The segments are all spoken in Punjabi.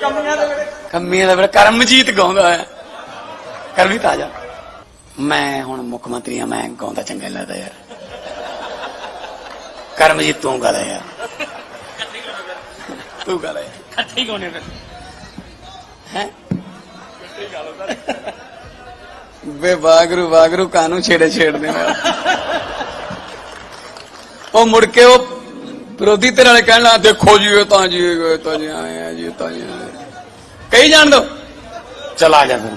ਕੰਮੀਆਂ ਦੇ ਵੇਲੇ। ਕੰਮੀਆਂ ਦਾ ਬੜਾ ਕਰਮਜੀਤ ਗਾਉਂਦਾ ਹੈ। ਕਰਮਜੀਤ ਆ ਜਾ ਮੈਂ ਹੁਣ ਮੁੱਖ ਮੰਤਰੀ ਆ ਮੈਂ ਗਾਉਂਦਾ ਚੰਗਾ ਲੱਗਦਾ ਯਾਰ। ਕਰਮਜੀਤ ਤੂੰ ਗਾ ਲੈ ਯਾਰ। ਤੂੰ ਗਾ ਲੈ ਇਕੱਠੇ ਗਾਉਣੇ ਫਿਰ। ਹੈ? ਵੇ ਵਾਗਰੂ ਵਾਗਰੂ ਕਾਨੂੰ ਛੇੜੇ ਛੇੜਦੇ ਨੇ ਉਹ ਮੁੜ ਕੇ ਉਹ ਵਿਰੋਧੀ ਧਿਰ ਵਾਲੇ ਕਹਿਣ ਲੱਗਾ ਦੇਖੋ ਜੀ ਇਹ ਤਾਂ ਜੀ ਇਹ ਤਾਂ ਜੀ ਆਏ ਆ ਜੀ ਤਾਂ ਜੀ। ਕਹੀ ਜਾਣ ਦੋ। ਚਲਾ ਜਾ ਫਿਰ।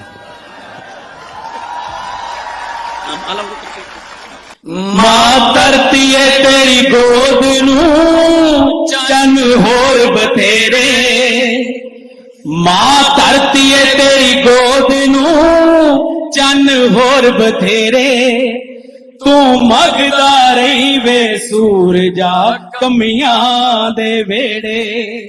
ਮਾਂ ਧਰਤੀ ਏ ਤੇਰੀ ਗੋਦ ਨੂੰ ਚੰਨ ਹੋਰ ਬਥੇਰੇ। ਮਾਂ ਧਰਤੀ ਏ ਤੇਰੀ ਗੋਦ ਨੂੰ ਚੰਨ ਹੋਰ ਬਥੇਰੇ। ਤੂੰ ਮਗਦਾ ਰਹੀ ਵੇ ਸੂਰਜਾ ਕਮੀਆਂ ਦੇ ਵੇੜੇ।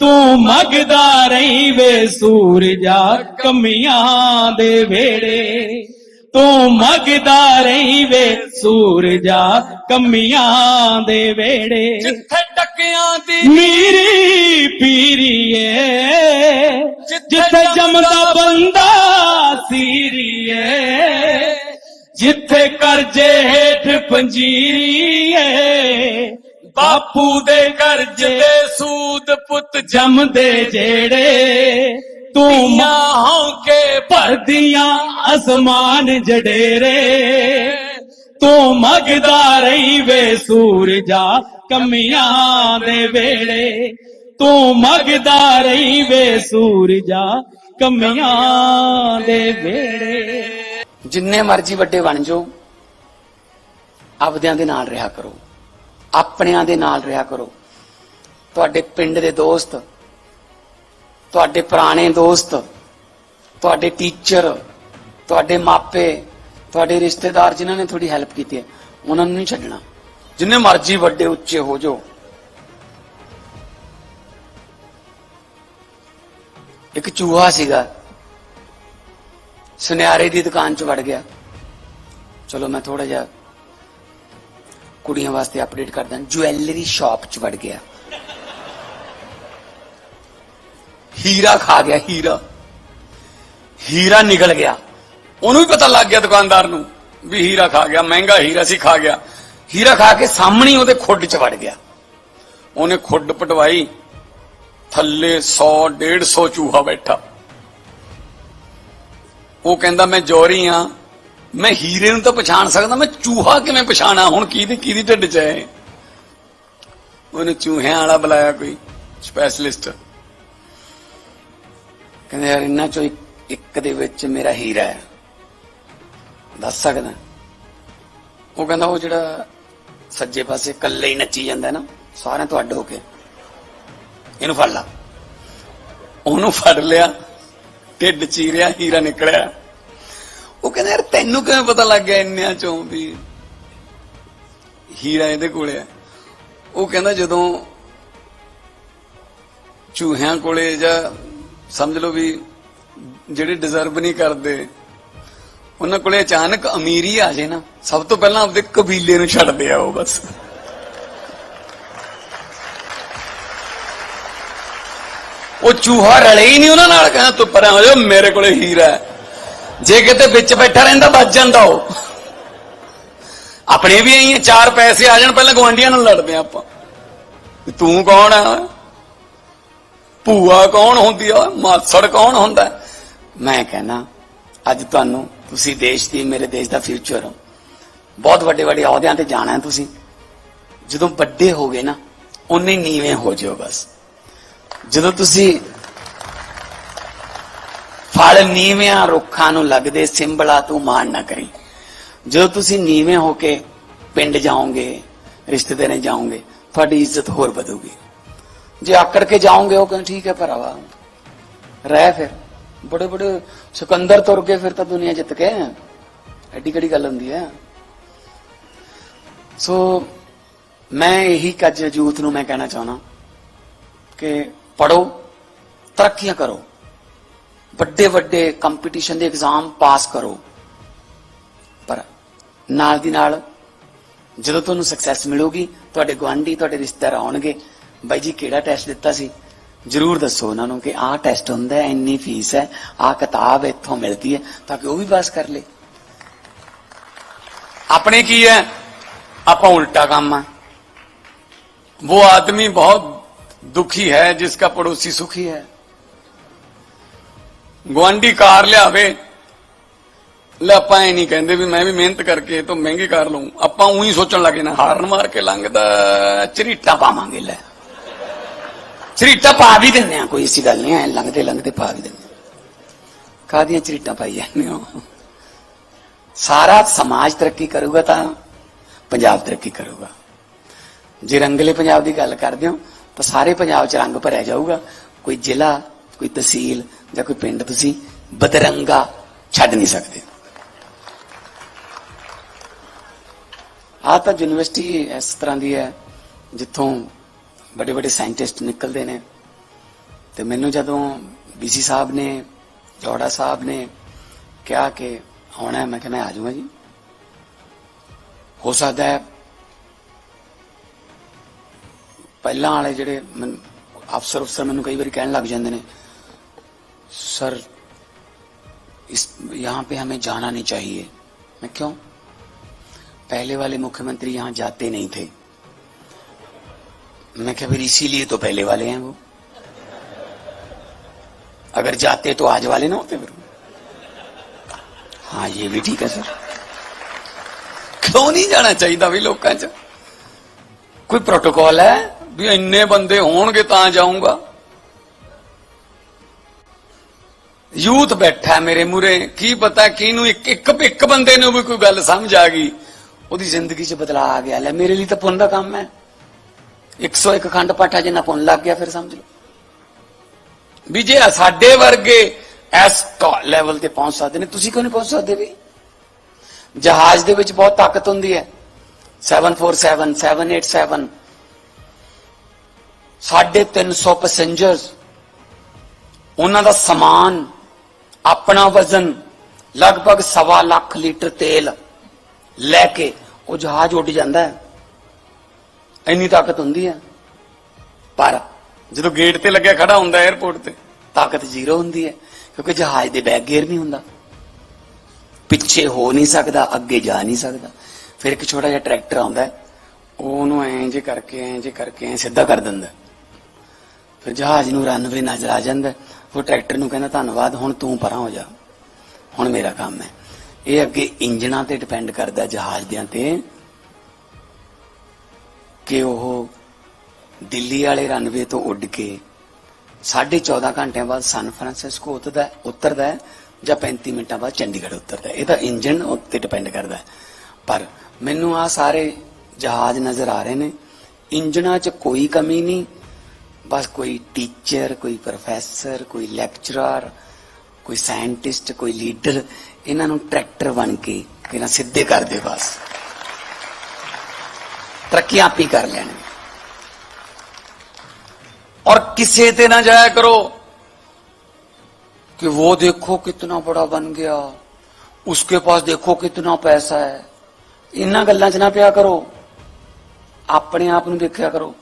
ਤੂੰ ਮਗਦਾ ਰਹੀ ਵੇ ਸੂਰਜਾ ਕਮੀਆਂ ਦੇ ਵੇੜੇ ਤੂੰ ਮਗਦਾ ਰਹੀ ਵੇ ਸੂਰਜਾ ਕਮੀਆਂ ਦੇ ਵੇੜੇ ਜਿੱਥੇ ਟੱਕਿਆਂ ਦੀ ਮੀਰੀ ਪੀਰੀਏ ਜਿੱਥੇ ਜੰਮਦਾ ਬੰਦਾ ਸੀਰੀਏ ਜਿੱਥੇ ਕਰਜੇ ਹੇਠ ਪੰਜੀਰੀਏ ਬਾਪੂ ਦੇ ਕਰਜ ਦੇ ਸੂਦ ਪੁੱਤ ਜੰਮਦੇ ਜਿਹੜੇ ਤੂੰ ਮਾਹੋਂ ਕੇ ਭਰਦੀਆਂ ਅਸਮਾਨ ਜਡੇਰੇ। ਤੂੰ ਮਗਦਾ ਰਹੀ ਵੇ ਸੂਰਜਾ ਕਮੀਆਂ ਦੇ ਵੇਲੇ। ਤੂੰ ਮਗਦਾ ਰਹੀ ਵੇ ਸੂਰਜਾ ਕਮੀਆਂ ਦੇ ਵੇੜੇ ਜਿੰਨੇ ਮਰਜ਼ੀ ਵੱਡੇ ਬਣ ਜਾਓ, ਆਪਦਿਆਂ ਦੇ ਨਾਲ ਰਿਹਾ ਕਰੋ। ਆਪਣਿਆਂ ਦੇ ਨਾਲ ਰਿਹਾ ਕਰੋ। ਤੁਹਾਡੇ ਪਿੰਡ ਦੇ ਦੋਸਤ, ਤੁਹਾਡੇ ਪੁਰਾਣੇ ਦੋਸਤ, ਤੁਹਾਡੇ ਟੀਚਰ, ਤੁਹਾਡੇ ਮਾਪੇ, ਤੁਹਾਡੇ ਰਿਸ਼ਤੇਦਾਰ ਜਿਨ੍ਹਾਂ ਨੇ ਤੁਹਾਡੀ ਹੈਲਪ ਕੀਤੀ ਹੈ, ਉਹਨਾਂ ਨੂੰ ਨਹੀਂ ਛੱਡਣਾ। ਜਿੰਨੇ ਮਰਜ਼ੀ ਵੱਡੇ, ਉੱਚੇ ਹੋ ਜਾਓ। ਇੱਕ ਚੂਹਾ ਸੀਗਾ। ਸੁਨਿਆਰੇ ਦੀ ਦੁਕਾਨ 'ਚ ਵੜ ਗਿਆ। ਚਲੋ ਮੈਂ ਥੋੜਾ ਜਿਹਾ ਕੁੜੀਆਂ ਵਾਸਤੇ ਅਪਡੇਟ ਕਰਦਾ ਜੁਐਲਰੀ ਸ਼ਾਪ 'ਚ ਵੜ ਗਿਆ। ਹੀਰਾ ਖਾ ਗਿਆ, ਹੀਰਾ। ਹੀਰਾ ਨਿਕਲ ਗਿਆ। ਉਹਨੂੰ ਵੀ ਪਤਾ ਲੱਗ ਗਿਆ ਦੁਕਾਨਦਾਰ ਨੂੰ ਵੀ ਹੀਰਾ ਖਾ ਗਿਆ, ਮਹਿੰਗਾ ਹੀਰਾ ਸੀ, ਖਾ ਗਿਆ। ਹੀਰਾ ਖਾ ਕੇ ਸਾਹਮਣੇ ਉਹਦੇ ਖੁੱਡ 'ਚ ਵੜ ਗਿਆ। ਉਹਨੇ ਖੁੱਡ ਪਟਵਾਈ, ਥੱਲੇ 100 150 ਚੂਹਾ ਬੈਠਾ। ਉਹ ਕਹਿੰਦਾ, ਮੈਂ ਜੋਰੀ ਆ ਮੈਂ ਹੀਰੇ ਨੂੰ ਤਾਂ ਪਛਾਣ ਸਕਦਾ, ਮੈਂ ਚੂਹਾ ਕਿਵੇਂ ਪਛਾਣਾ? ਹੁਣ ਕਿਹਦੀ ਕਿਹਦੀ ਢਿੱਡ 'ਚ ਹੈ ਉਹਨੇ ਚੂਹਿਆਂ ਵਾਲਾ ਬੁਲਾਇਆ ਕੋਈ ਸਪੈਸ਼ਲਿਸਟ ਕਹਿੰਦੇ, ਯਾਰ ਇਹਨਾਂ ਚੋਂ ਇੱਕ- ਇੱਕ ਦੇ ਵਿੱਚ ਮੇਰਾ ਹੀਰਾ ਹੈ। ਦੱਸ ਸਕਦਾ? ਉਹ ਕਹਿੰਦਾ, ਉਹ ਜਿਹੜਾ ਸੱਜੇ ਪਾਸੇ ਇਕੱਲੇ ਹੀ ਨੱਚੀ ਜਾਂਦਾ ਨਾ, ਸਾਰਿਆਂ ਤੋਂ ਅੱਡ ਹੋ ਕੇ। ਇਹਨੂੰ ਫੜ ਲਾ। ਉਹਨੂੰ ਫੜ ਲਿਆ, ਢਿੱਡ ਚੀਰਿਆ, ਹੀਰਾ ਨਿਕਲਿਆ। ਉਹ ਕਹਿੰਦਾ, ਯਾਰ, ਤੈਨੂੰ ਕਿਵੇਂ ਪਤਾ ਲੱਗ ਗਿਆ ਇੰਨਿਆਂ ਚੋਂ ਵੀ ਹੀਰਾ ਇਹਦੇ ਕੋਲੇ ਹੈ ਉਹ ਕਹਿੰਦਾ, ਜਦੋਂ ਚੂਹਿਆਂ ਕੋਲੇ ਜਾਂ ਸਮਝ ਲਓ ਵੀ ਜਿਹੜੇ ਡਿਜ਼ਰਵ ਨਹੀਂ ਕਰਦੇ, ਉਹਨਾਂ ਕੋਲੇ ਅਚਾਨਕ ਅਮੀਰੀ ਆ ਜੇ ਨਾ, ਸਭ ਤੋਂ ਪਹਿਲਾਂ ਆਪਦੇ ਕਬੀਲੇ ਨੂੰ ਛੱਡਦੇ ਆ ਉਹ ਬਸ। ਉਹ ਚੂਹਾ ਰਲੇ ਹੀ ਨਹੀਂ ਉਹਨਾਂ ਨਾਲ, ਕਹਿੰਦਾ, ਤੂੰ ਪਰਾਂ ਹੋ ਜਾ, ਮੇਰੇ ਕੋਲੇ ਹੀਰਾ ਹੈ। ਜੇ ਕਿਤੇ ਵਿੱਚ ਬੈਠਾ ਰਹਿੰਦਾ ਵੱਜ ਜਾਂਦਾ ਉਹ। ਆਪਣੇ ਵੀ ਆਈ ਹੈ ਚਾਰ ਪੈਸੇ ਆ ਜਾਣ, ਪਹਿਲਾਂ ਗਵਾਂਡੀਆਂ ਨਾਲ ਲੜਦੇ ਆ ਆਪਾਂ। ਤੂੰ ਕੌਣ ਆ? ਭੂਆ ਕੌਣ ਹੁੰਦੀ ਆ? ਮਾਸੜ ਕੌਣ ਹੁੰਦਾ? ਮੈਂ ਕਹਿੰਦਾ ਅੱਜ ਤੁਹਾਨੂੰ, ਤੁਸੀਂ ਦੇਸ਼ ਦੀ, ਮੇਰੇ ਦੇਸ਼ ਦਾ ਫਿਊਚਰ ਹੋ। ਬਹੁਤ ਵੱਡੇ ਵੱਡੇ ਅਹੁਦਿਆਂ ਤੇ ਜਾਣਾ ਹੈ ਤੁਸੀਂ। ਜਦੋਂ ਵੱਡੇ ਹੋਗੇ ਨਾ, ਉਨੇ ਨੀਵੇਂ ਹੋ ਜਾਓ ਬਸ। ਜਦੋਂ ਤੁਸੀਂ ਫਲ ਨੀਵਿਆਂ ਰੁੱਖਾਂ ਨੂੰ ਲੱਗਦੇ ਸਿੰਬਲਾ ਤੂੰ ਮਾਣ ਨਾ ਕਰੀ। ਜਦੋਂ ਤੁਸੀਂ ਨੀਵੇਂ ਹੋ ਕੇ ਪਿੰਡ ਜਾਓਗੇ, ਰਿਸ਼ਤੇਦਾਰਾਂ ਜਾਓਗੇ, ਤੁਹਾਡੀ ਇੱਜ਼ਤ ਹੋਰ ਵਧੂਗੀ। ਜੇ ਆਕੜ ਕੇ ਜਾਓਗੇ, ਉਹ ਕਹਿੰਦੇ ਠੀਕ ਹੈ ਭਰਾਵਾ। ਰਹਿ ਫਿਰ। ਬੜੇ ਬੜੇ ਸਿਕੰਦਰ ਤੁਰ ਕੇ ਫਿਰ ਤਾਂ ਦੁਨੀਆ ਜਿੱਤ ਕੇ ਐਡੀ ਕਿਹੜੀ ਗੱਲ ਹੁੰਦੀ ਹੈ? ਸੋ ਮੈਂ ਇਹੀ ਕੱਜ ਯੂਥ ਨੂੰ ਮੈਂ ਕਹਿਣਾ ਚਾਹਣਾ ਕਿ ਪੜੋ ਤਰੱਕੀਆਂ ਕਰੋ। ਵੱਡੇ ਵੱਡੇ ਕੰਪੀਟੀਸ਼ਨ ਦੇ ਐਗਜ਼ਾਮ ਪਾਸ ਕਰੋ ਪਰ ਨਾਲ ਦੀ ਨਾਲ ਜਦੋਂ ਤੁਹਾਨੂੰ ਸਕਸੈਸ ਮਿਲੂਗੀ ਤੁਹਾਡੇ ਗਵਾਂਢੀ ਤੁਹਾਡੇ ਰਿਸ਼ਤੇਦਾਰ ਆਉਣਗੇ ਬਾਈ ਜੀ ਕਿਹੜਾ ਟੈਸਟ ਦਿੱਤਾ ਸੀ ਜਰੂਰ ਦੱਸੋ ਉਹਨਾਂ ਨੂੰ ਕਿ ਆਹ ਟੈਸਟ ਹੁੰਦਾ ਹੈ ਇੰਨੀ ਫੀਸ ਹੈ ਆਹ ਕਿਤਾਬ ਇੱਥੋਂ ਮਿਲਦੀ ਹੈ ਤਾਂ ਕਿ ਉਹ ਵੀ ਪਾਸ ਕਰ ਲੇ ਆਪਣੇ ਕੀ ਹੈ ਆਪਾਂ ਉਲਟਾ ਕੰਮ ਆ वो आदमी बहुत दुखी है जिसका पड़ोसी सुखी है ਗੁਆਂਢੀ ਕਾਰ ਲਿਆਵੇ। ਲੈ ਆਪਾਂ ਇਹ ਨਹੀਂ ਕਹਿੰਦੇ ਵੀ ਮੈਂ ਵੀ ਮਿਹਨਤ ਕਰਕੇ ਤੋਂ ਮਹਿੰਗੀ ਕਾਰ ਲਵਾਂ ਆਪਾਂ ਉਹੀ ਸੋਚਣ ਲੱਗੇ ਨਾ, ਹਾਰਨ ਮਾਰ ਕੇ ਲੰਘਦਾ ਚਰੀਟਾ ਪਾਵਾਂਗੇ ਲੈ। ਚਰੀਟਾ ਪਾ ਵੀ ਦਿੰਦੇ ਆ, ਕੋਈ ਇਸੀ ਗੱਲ ਨਹੀਂ, ਐ ਲੰਘਦੇ ਲੰਘਦੇ ਪਾ ਵੀ ਦਿੰਦੇ ਆ। ਕਾਹਦੀਆਂ ਚਰੀਟਾਂ ਪਾਈ ਜਾਂਦੇ ਹੋ? ਸਾਰਾ ਸਮਾਜ ਤਰੱਕੀ ਕਰੂਗਾ ਤਾਂ ਪੰਜਾਬ ਤਰੱਕੀ ਕਰੂਗਾ। ਜੇ ਰੰਗਲੇ ਪੰਜਾਬ ਦੀ ਗੱਲ ਕਰਦੇ ਹੋ, ਤਾਂ ਸਾਰੇ ਪੰਜਾਬ 'ਚ ਰੰਗ ਭਰਿਆ ਜਾਊਗਾ। ਕੋਈ ਜ਼ਿਲ੍ਹਾ ਕੋਈ ਤਹਿਸੀਲ ਜਾਂ ਕੋਈ ਪਿੰਡ ਤੁਸੀਂ ਬਦਰੰਗਾ ਛੱਡ ਨਹੀਂ ਸਕਦੇ। ਆ ਤਾਂ ਯੂਨੀਵਰਸਿਟੀ ਇਸ ਤਰ੍ਹਾਂ ਦੀ ਹੈ ਜਿੱਥੋਂ ਵੱਡੇ ਵੱਡੇ ਸਾਇੰਟਿਸਟ ਨਿਕਲਦੇ ਨੇ। ਤੇ ਮੈਨੂੰ ਜਦੋਂ ਬੀਸੀ ਸਾਹਿਬ ਨੇ ਜੋੜਾ ਸਾਹਿਬ ਨੇ ਕਿਹਾ ਕਿ ਆਉਣਾ ਹੈ, ਮੈਂ ਕਿਹਾ ਮੈਂ ਆ ਜਾਊਂਗਾ ਜੀ। ਹੋ ਸਕਦਾ ਹੈ ਪਹਿਲਾਂ ਵਾਲੇ ਜਿਹੜੇ ਮੈਨੂੰ ਅਫਸਰ ਅਫਸਰ ਮੈਨੂੰ ਕਈ ਵਾਰੀ ਕਹਿਣ ਲੱਗ ਜਾਂਦੇ ਨੇ सर, इस, यहाँ पे हमें जाना नहीं चाहिए। मैं क्यों? पहले वाले मुख्यमंत्री यहाँ जाते नहीं थे। मैं क्या फिर इसीलिए तो पहले वाले हैं वो? अगर जाते तो आज वाले ना होते फिर। हाँ ये भी ठीक है, सर। क्यों नहीं जाना चाहिए था भी लोग कोई प्रोटोकॉल है? भी इन्ने बंदे होंगे तो जाऊँगा। ਯੂਥ ਬੈਠਾ ਮੇਰੇ ਮੂਰੇ ਕੀ ਪਤਾ ਕਿਹਨੂੰ ਇੱਕ ਇੱਕ ਇੱਕ ਬੰਦੇ ਨੂੰ ਵੀ ਕੋਈ ਗੱਲ ਸਮਝ ਆ ਗਈ। ਉਹਦੀ ਜ਼ਿੰਦਗੀ 'ਚ ਬਦਲਾਅ ਆ ਗਿਆ। ਲੈ, ਮੇਰੇ ਲਈ ਤਾਂ ਪੁੰਨ ਦਾ ਕੰਮ ਹੈ। 101 ਖੰਡ ਪਾਠਾ ਜਿੰਨਾ ਪੁੰਨ ਲੱਗ ਗਿਆ, ਫਿਰ ਸਮਝ ਲਓ। ਵੀ ਜੇ ਸਾਡੇ ਵਰਗੇ ਇਸ ਲੈਵਲ ਤੇ ਪਹੁੰਚ ਸਕਦੇ ਨੇ, ਤੁਸੀਂ ਕਿਉਂ ਨਹੀਂ ਪਹੁੰਚ ਸਕਦੇ ਵੀ? ਜਹਾਜ਼ ਦੇ ਵਿੱਚ ਬਹੁਤ ਤਾਕਤ ਹੁੰਦੀ ਹੈ। 747 787 350 ਪੈਸੇਂਜਰਸ ਉਹਨਾਂ ਦਾ ਸਮਾਨ ਆਪਣਾ ਵਜ਼ਨ ਲਗਭਗ ਸਵਾ ਲੱਖ ਲੀਟਰ ਤੇਲ ਲੈ ਕੇ ਉਹ ਜਹਾਜ਼ ਉੱਡ ਜਾਂਦਾ ਹੈ। ਇੰਨੀ ਤਾਕਤ ਹੁੰਦੀ ਹੈ। ਪਰ ਜਦੋਂ ਗੇਟ ਤੇ ਲੱਗਿਆ ਖੜਾ ਹੁੰਦਾ 에어ਪੋਰਟ ਤੇ, ਤਾਕਤ ਜ਼ੀਰੋ ਹੁੰਦੀ ਹੈ, ਕਿਉਂਕਿ ਜਹਾਜ਼ ਦੇ ਬੈਕ ਗੇਅਰ ਨਹੀਂ ਹੁੰਦਾ। ਪਿੱਛੇ ਹੋ ਨਹੀਂ ਸਕਦਾ, ਅੱਗੇ ਜਾ ਨਹੀਂ ਸਕਦਾ। ਫਿਰ ਇੱਕ ਛੋਟਾ ਜਿਹਾ ਟਰੈਕਟਰ ਆਉਂਦਾ ਉਹ ਉਹਨੂੰ ਐਂ ਜੇ ਕਰਕੇ, ਐਂ ਜੇ ਕਰਕੇ, ਐਂ ਸਿੱਧਾ ਕਰ ਦਿੰਦਾ ਫਿਰ ਜਹਾਜ਼ ਨੂੰ ਰਨਵੇ ਨਜ਼ਰ ਆ ਜਾਂਦਾ। ਉਹ ਟਰੈਕਟਰ ਨੂੰ ਕਹਿੰਦਾ, ਧੰਨਵਾਦ, ਹੁਣ ਤੂੰ ਪਰਾਂ ਹੋ ਜਾ। ਹੁਣ ਮੇਰਾ ਕੰਮ ਹੈ। ਇਹ ਅੱਗੇ ਇੰਜਣਾਂ ਤੇ ਡਿਪੈਂਡ ਕਰਦਾ ਜਹਾਜ਼ ਦਿਆਂ ਤੇ ਕਿ ਉਹ ਦਿੱਲੀ ਵਾਲੇ ਰਨਵੇ ਤੋਂ ਉੱਡ ਕੇ 14.5 ਘੰਟਿਆਂ ਬਾਅਦ ਸਨ ਫਰਾਂਸਿਸਕੋ ਉਤਰਦਾ ਉਤਰਦਾ ਜਾਂ 35 ਮਿੰਟਾਂ ਬਾਅਦ ਚੰਡੀਗੜ੍ਹ ਉਤਰਦਾ ਇਹ ਤਾਂ ਇੰਜਣ ਉੱਤੇ ਡਿਪੈਂਡ ਕਰਦਾ ਪਰ ਮੈਨੂੰ ਆ ਸਾਰੇ ਜਹਾਜ਼ ਨਜ਼ਰ ਆ ਰਹੇ ਨੇ। ਇੰਜਣਾਂ 'ਚ ਕੋਈ ਕਮੀ ਨਹੀਂ। ਬਸ ਕੋਈ ਟੀਚਰ ਕੋਈ ਪ੍ਰੋਫੈਸਰ ਕੋਈ ਲੈਕਚਰਰ ਕੋਈ ਸਾਇੰਟਿਸਟ ਕੋਈ ਲੀਡਰ ਇਹਨਾਂ ਨੂੰ ਟਰੈਕਟਰ ਬਣ ਕੇ ਇਹਨਾਂ ਸਿੱਧੇ ਕਰ ਦੇ ਬਸ ਤਰੱਕੀ ਆਪ ਹੀ ਕਰ ਲੈਣਗੇ और किसे ते ना जाया करो कि वो देखो कितना बड़ा बन गया उसके पास देखो कितना पैसा है इन्ना गल्लां च ना पिया करो ਆਪਣੇ ਆਪ ਨੂੰ ਦੇਖਿਆ ਕਰੋ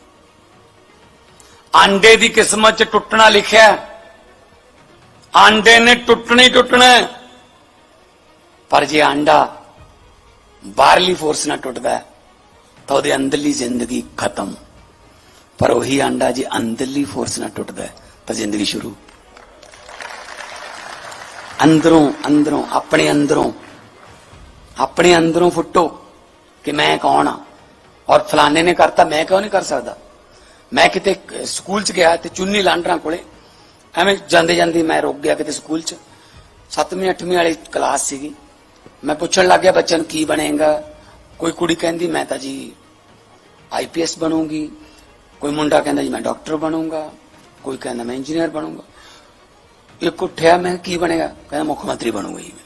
ਆਂਡੇ ਦੀ ਕਿਸਮਤ ਚ ਟੁੱਟਣਾ ਲਿਖਿਆ ਆਂਡੇ ਨੇ ਟੁੱਟਣਾ ਹੀ। ਟੁੱਟਣਾ ਪਰ ਜੇ ਆਂਡਾ ਬਾਹਰਲੀ ਫੋਰਸ ਨਾਲ ਟੁੱਟਦਾ ਤਾਂ ਉਹਦੇ ਅੰਦਰਲੀ ਜ਼ਿੰਦਗੀ ਖਤਮ। ਪਰ ਉਹੀ ਆਂਡਾ ਜੇ ਅੰਦਰਲੀ ਫੋਰਸ ਨਾਲ ਟੁੱਟਦਾ ਤਾਂ ਜ਼ਿੰਦਗੀ ਸ਼ੁਰੂ। ਅੰਦਰੋਂ ਅੰਦਰੋਂ, ਆਪਣੇ ਅੰਦਰੋਂ ਆਪਣੇ ਅੰਦਰੋਂ ਫੁੱਟੋ ਕਿ ਮੈਂ ਕੌਣ ਆ? ਔਰ ਫਲਾਣੇ ਨੇ ਕਰਤਾ, ਮੈਂ ਕਿਉਂ ਨਹੀਂ ਕਰ ਸਕਦਾ? ਮੈਂ ਕਿਤੇ ਸਕੂਲ ਚ ਗਿਆ ਤੇ ਚੁੰਨੀ ਲਾਂਡਰਾਂ ਕੋਲੇ, ਐਵੇਂ ਜਾਂਦੇ ਜਾਂਦੇ ਮੈਂ ਰੁਕ ਗਿਆ ਕਿਤੇ ਸਕੂਲ ਚ। 7ਵੀਂ 8ਵੀਂ ਵਾਲੀ ਕਲਾਸ ਸੀਗੀ। ਮੈਂ ਪੁੱਛਣ ਲੱਗ ਗਿਆ ਬੱਚਿਆਂ ਨੂੰ ਕੀ ਬਣੇਗਾ। ਕੋਈ ਕੁੜੀ ਕਹਿੰਦੀ, ਮੈਂ ਤਾਂ ਜੀ ਆਈਪੀਐਸ ਬਣੂੰਗੀ। ਕੋਈ ਮੁੰਡਾ ਕਹਿੰਦਾ, ਜੀ ਮੈਂ ਡਾਕਟਰ ਬਣੂੰਗਾ। ਕੋਈ ਕਹਿੰਦਾ, ਮੈਂ ਇੰਜੀਨੀਅਰ ਬਣੂੰਗਾ। ਇੱਕ ਉੱਠਿਆ, ਮੈਂ ਕੀ ਬਣੇਗਾ? ਕਹਿੰਦਾ, ਮੁੱਖ ਮੰਤਰੀ ਬਣੂਗਾ ਜੀ ਮੈਂ।